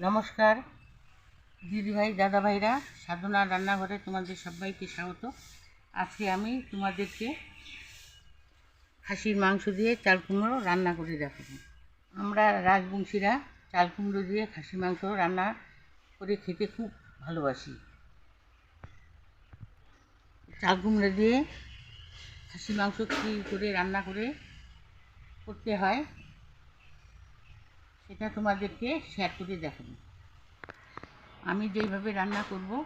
নমস্কার, দিদিভাই, দাদাভাইরা, সাধনা রান্নাঘরে তোমাদের সবাইকে স্বাগত। আজকে আমি তোমাদেরকে খাসির মাংস দিয়ে চাল কুমড়ো রান্না করে দেখাবো। আমরা রাজবংশীরা চাল কুমড়ো দিয়ে খাসির মাংস রান্না করে খেতে খুব ভালোবাসি। চাল কুমড়ো দিয়ে খাসি মাংস কী করে রান্না করে করতে হয় সেটা তোমাদেরকে শেয়ার করে দেখাবো। আমি যেইভাবে রান্না করব,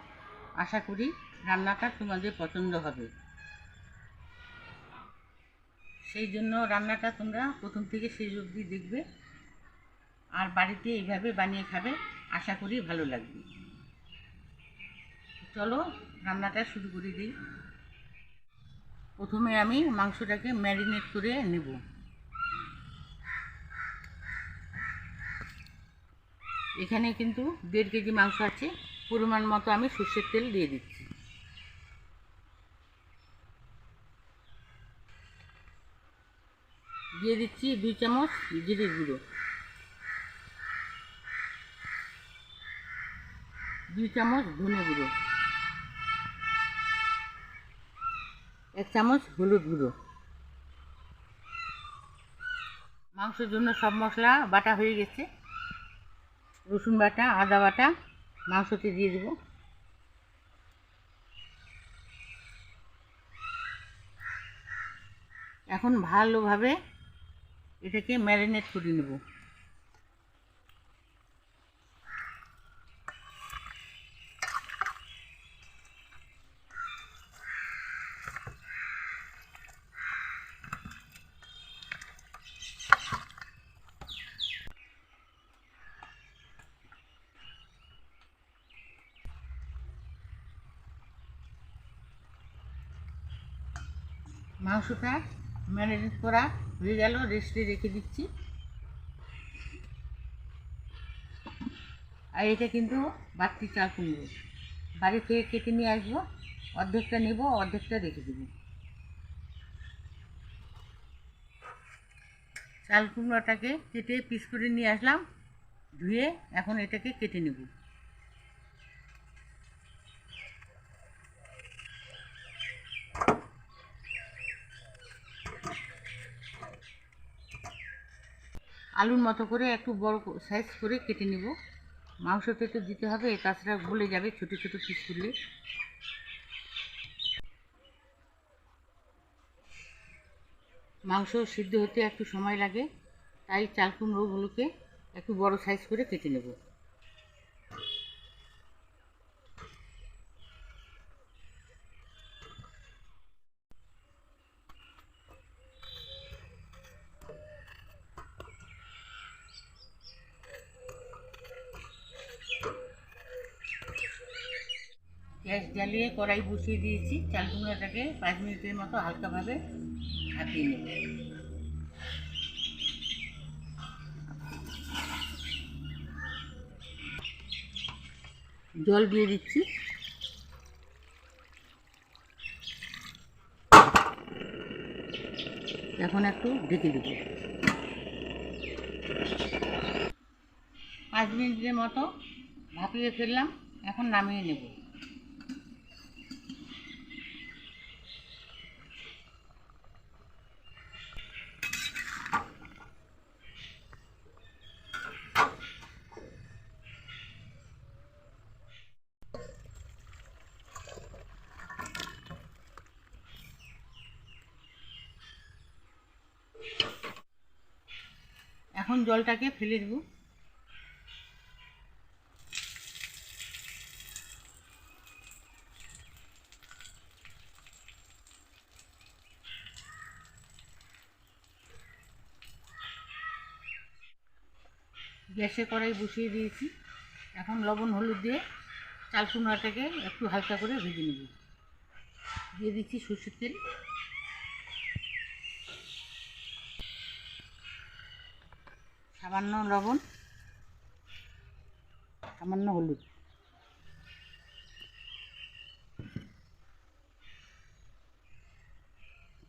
আশা করি রান্নাটা তোমাদের পছন্দ হবে। সেই জন্য রান্নাটা তোমরা প্রথম থেকে শেষ অবধি দেখবে। আর বাড়িতে এইভাবে বানিয়ে খাবে, আশা করি ভালো লাগবে। চলো রান্নাটা শুরু করে দিই। প্রথমে আমি মাংসটাকে ম্যারিনেট করে নেব। এখানে কিন্তু দেড় কেজি মাংস আছে। পরিমাণ মতো আমি সর্ষের তেল দিয়ে দিচ্ছি। দিয়ে দিচ্ছি দুই চামচ জিরের গুঁড়ো। দুই চামচ ধনে গুঁড়ো। এক চামচ হলুদ গুঁড়ো। মাংসের জন্য সব মশলা বাটা হয়ে গেছে। রসুন বাটা আদা বাটা মাংসতে দিয়ে দেবো। এখন ভালোভাবে এটাকে ম্যারিনেট করে নেব। মাংসটা ম্যারিনেট করা হয়ে গেল, রেস্টে রেখে দিচ্ছি। আর এটা কিন্তু বাড়তি চাল কুমড়ো বাড়ি থেকে কেটে নিয়ে আসব, অর্ধেকটা নেব, অর্ধেকটা রেখে দেবো। চাল কুমড়োটাকে কেটে পিস করে নিয়ে আসলাম, ধুয়ে এখন এটাকে কেটে নেব। আলুর মতো করে একটু বড় সাইজ করে কেটে নেব। মাংসতে তো দিতে হবে তাছাড়া গলে যাবে ছোটো ছোটো পিস করলে। মাংস সিদ্ধ হতে একটু সময় লাগে, তাই চাল কুমড়োগুলোকে একটু বড় সাইজ করে কেটে নেব। গ্যাস জ্বালিয়ে কড়াই বসিয়ে দিয়েছি। চাল কুমড়োটাকে পাঁচ মিনিটের মতো হালকাভাবে ভাপিয়ে নেব। জল দিয়ে দিচ্ছি। এখন একটু ঢেকে দেবো। পাঁচ মিনিটের মতো ভাপিয়ে ফেললাম। এখন নামিয়ে নেব এখন জলটাকে ফেলে দেবো। গ্যাসে কড়াই বসিয়ে দিয়েছি। এখন লবণ হলুদ দিয়ে চাল কুমড়াটাকে একটু হালকা করে ভেজে নেব। দিয়ে দিচ্ছি সর্ষের তেল। সামান্য লবণ, সামান্য হলুদ।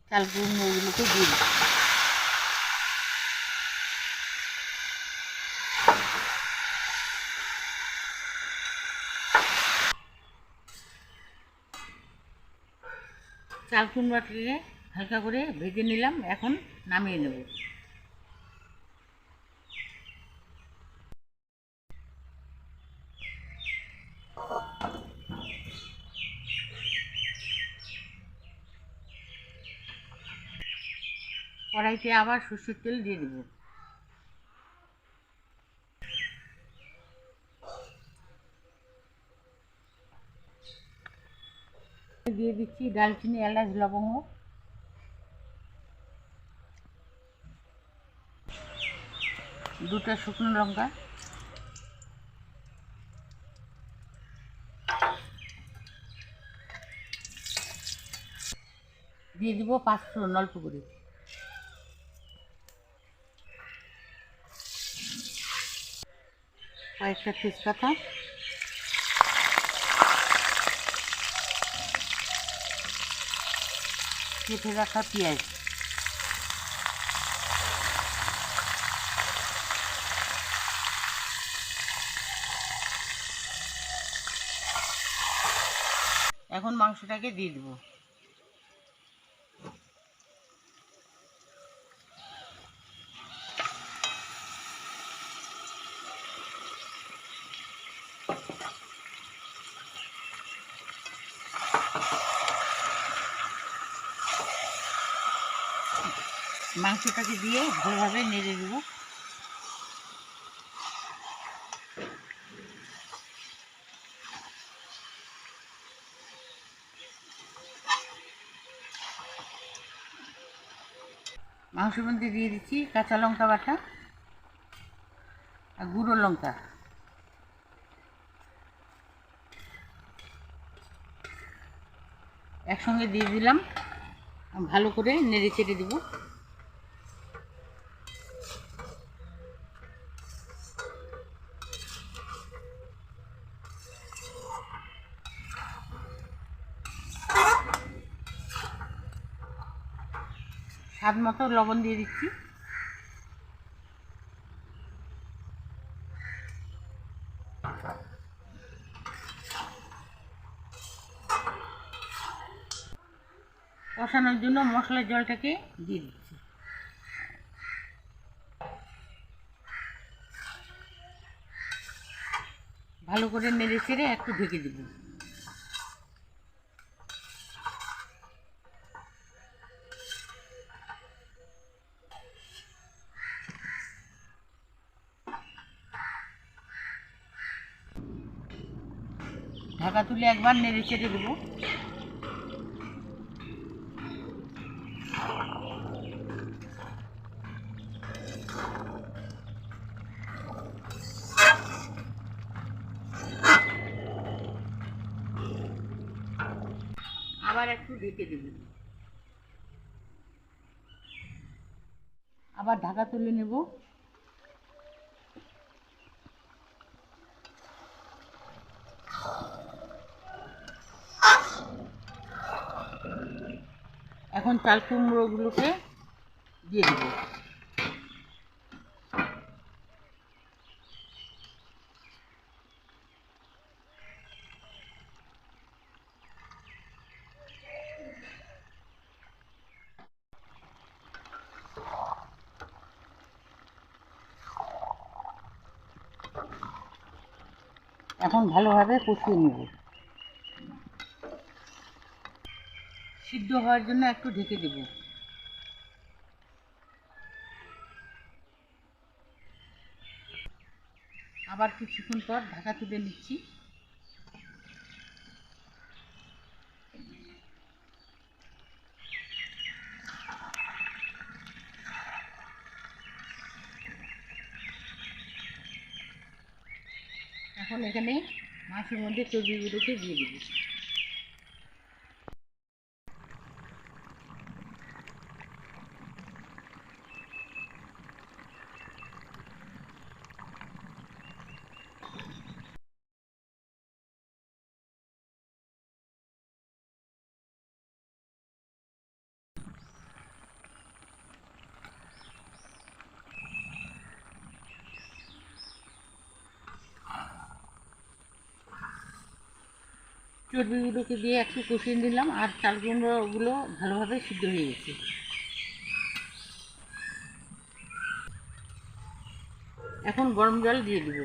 চালগুলো ওগুলোকে দিই। চাল কুমড়াটিকে হালকা করে ভেজে নিলাম, এখন নামিয়ে নেব। কড়াইতে আবার সর্ষের তেল দিয়ে দেবো। দিয়ে দিচ্ছি দালচিনি এলাচ, লবঙ্গ। দুটো শুকনো লঙ্কা। দিয়ে দিব পাঁচশো, অল্প করে। কয়েকটা তেজপাতা। কেটে রাখা পেঁয়াজ। এখন মাংসটাকে দিয়ে দেবো। মাংসটাকে দিয়ে ভালোভাবে নেড়ে দেবো। মাংসের মধ্যে দিয়ে দিচ্ছি কাঁচা লঙ্কা বাটা আর গুঁড়ো লঙ্কা। একসঙ্গে দিয়ে দিলাম। ভালো করে নেড়ে চেড়ে দেবো। স্বাদ মতো লবণ দিয়ে দিচ্ছি। কষানোর জন্য মশলার জলটাকে দিয়ে দিচ্ছি। ভালো করে নেড়ে চেড়ে একটু ঢেকে দেবো ঢাকা তুলে একবার নেড়ে চেড়ে দেবো। আবার একটু ঢেকে দেব। আবার ঢাকা তুলে নেব। এখন চাল কুমড়োগুলোকে দিয়ে দেবো। এখন ভালোভাবে কষিয়ে নেব। সিদ্ধ হওয়ার জন্য একটু ঢেকে দেব। আবার কিছুক্ষণ পর ঢাকা তুলে নিচ্ছি। এখন এখানে মাছের মধ্যে চর্বিগুলোকে দিয়ে দিব। চর্বিগুলোকে দিয়ে একটু কষিয়ে নিলাম আর চালগুলোগুলো ভালোভাবে সিদ্ধ হয়ে গেছে। এখন গরম জল দিয়ে দিব।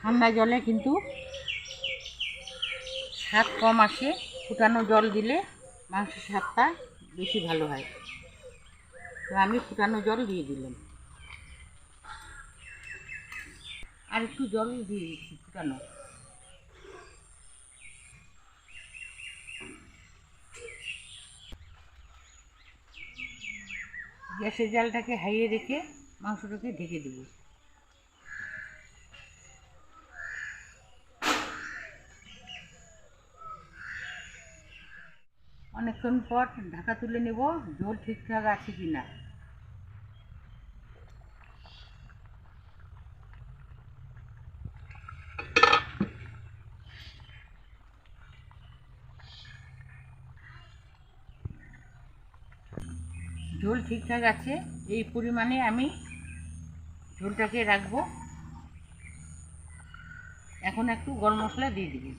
ঠান্ডা জলে কিন্তু স্বাদ কম আসে, ফুটানো জল দিলে মাংসের স্বাদটা বেশি ভালো হয়। তো আমি ফুটানো জল দিয়ে দিলাম। আর একটু জল দিয়ে দিচ্ছি ফুটানো। গ্যাসের জালটাকে হাইয়ে রেখে মাংসটাকে ঢেকে দেবো। অনেকক্ষণ পর ঢাকা তুলে নেব, জল ঠিকঠাক আছে কি না ঝোল ঠিকঠাক আছে, এই পরিমাণে আমি ঝোলটাকে রাখব। এখন একটু গরম মশলা দিয়ে দিবি।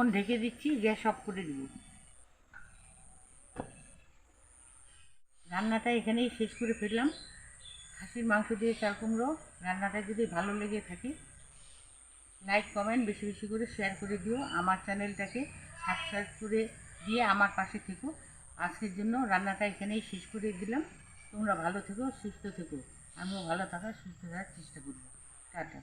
এখন ঢেকে দিচ্ছি, গ্যাস অফ করে দিব। রান্নাটা এখানেই শেষ করে ফেললাম। খাসির মাংস দিয়ে চাল কুমড়ো, রান্নাটা যদি ভালো লেগে থাকে, লাইক, কমেন্ট, বেশি বেশি করে শেয়ার করে দিও। আমার চ্যানেলটাকে সাবস্ক্রাইব করে দিয়ে আমার পাশে থেকো। আজকের জন্য রান্নাটা এখানেই শেষ করে দিলাম। তোমরা ভালো থেকো, সুস্থ থেকো। আমিও ভালো থাকার সুস্থ থাকার চেষ্টা করব। টাটা।